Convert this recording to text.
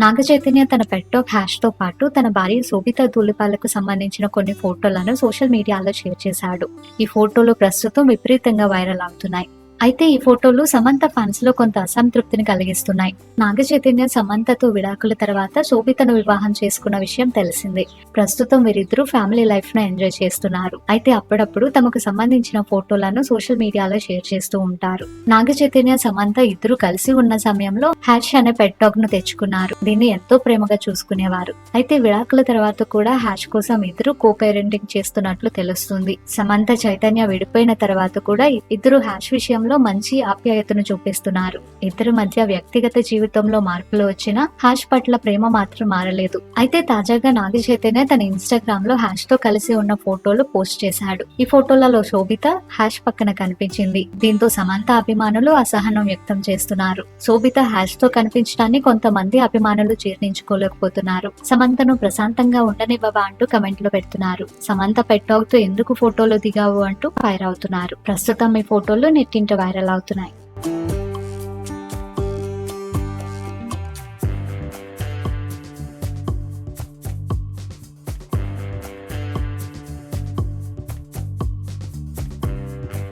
నాగ చైతన్య తన పెట్టో హ్యాష్తో పాటు తన భార్య శోభిత ధూళిపాలకు సంబంధించిన కొన్ని ఫోటోలను సోషల్ మీడియాలో షేర్ చేశాడు. ఈ ఫోటోలు ప్రస్తుతం విపరీతంగా వైరల్ అవుతున్నాయి. అయితే ఈ ఫోటోలు సమంత ఫ్యాన్స్లో కొంత అసంతృప్తిని కలిగిస్తున్నాయి. నాగ చైతన్య సమంతతో విడాకుల తర్వాత శోభితను వివాహం చేసుకున్న విషయం తెలిసిందే. ప్రస్తుతం వీరిద్దరూ ఫ్యామిలీ లైఫ్ను ఎంజాయ్ చేస్తున్నారు. అయితే అప్పుడప్పుడు తమకు సంబంధించిన ఫోటోలను సోషల్ మీడియాలో షేర్ చేస్తూ ఉంటారు. నాగ చైతన్య సమంత ఇద్దరు కలిసి ఉన్న సమయంలో హ్యాష్ అనే పెట్ డాగ్ను తెచ్చుకున్నారు. దీన్ని ఎంతో ప్రేమగా చూసుకునేవారు. అయితే విడాకుల తర్వాత కూడా హ్యాష్ కోసం ఇద్దరు కో పేరెంటింగ్ చేస్తున్నట్లు తెలుస్తుంది. సమంత చైతన్య విడిపోయిన తర్వాత కూడా ఇద్దరు హ్యాష్ విషయంలో మంచి ఆప్యాయతను చూపిస్తున్నారు. ఇద్దరి మధ్య వ్యక్తిగత జీవితంలో మార్పులు వచ్చినా హాష్ పట్ల ప్రేమ మాత్రం మారలేదు. అయితే తాజాగా నాగి చైతన్య తన ఇన్స్టాగ్రామ్లో హ్యాష్తో కలిసి ఉన్న ఫోటోలు పోస్ట్ చేశాడు. ఈ ఫోటోలలో శోభిత హ్యాష్ పక్కన కనిపించింది. దీంతో సమంత అభిమానులు అసహనం వ్యక్తం చేస్తున్నారు. శోభిత హ్యాష్తో కనిపించడాన్ని కొంతమంది అభిమానులు జీర్ణించుకోలేకపోతున్నారు. సమంతను ప్రశాంతంగా ఉండనివ్వవా అంటూ కమెంట్లు పెడుతున్నారు. సమంత పెట్టావుతో ఎందుకు ఫోటోలు దిగావు అంటూ ఫైర్ అవుతున్నారు. ప్రస్తుతం ఈ ఫోటోలు నెట్టింట వైరల్ అవుతున్నాయి.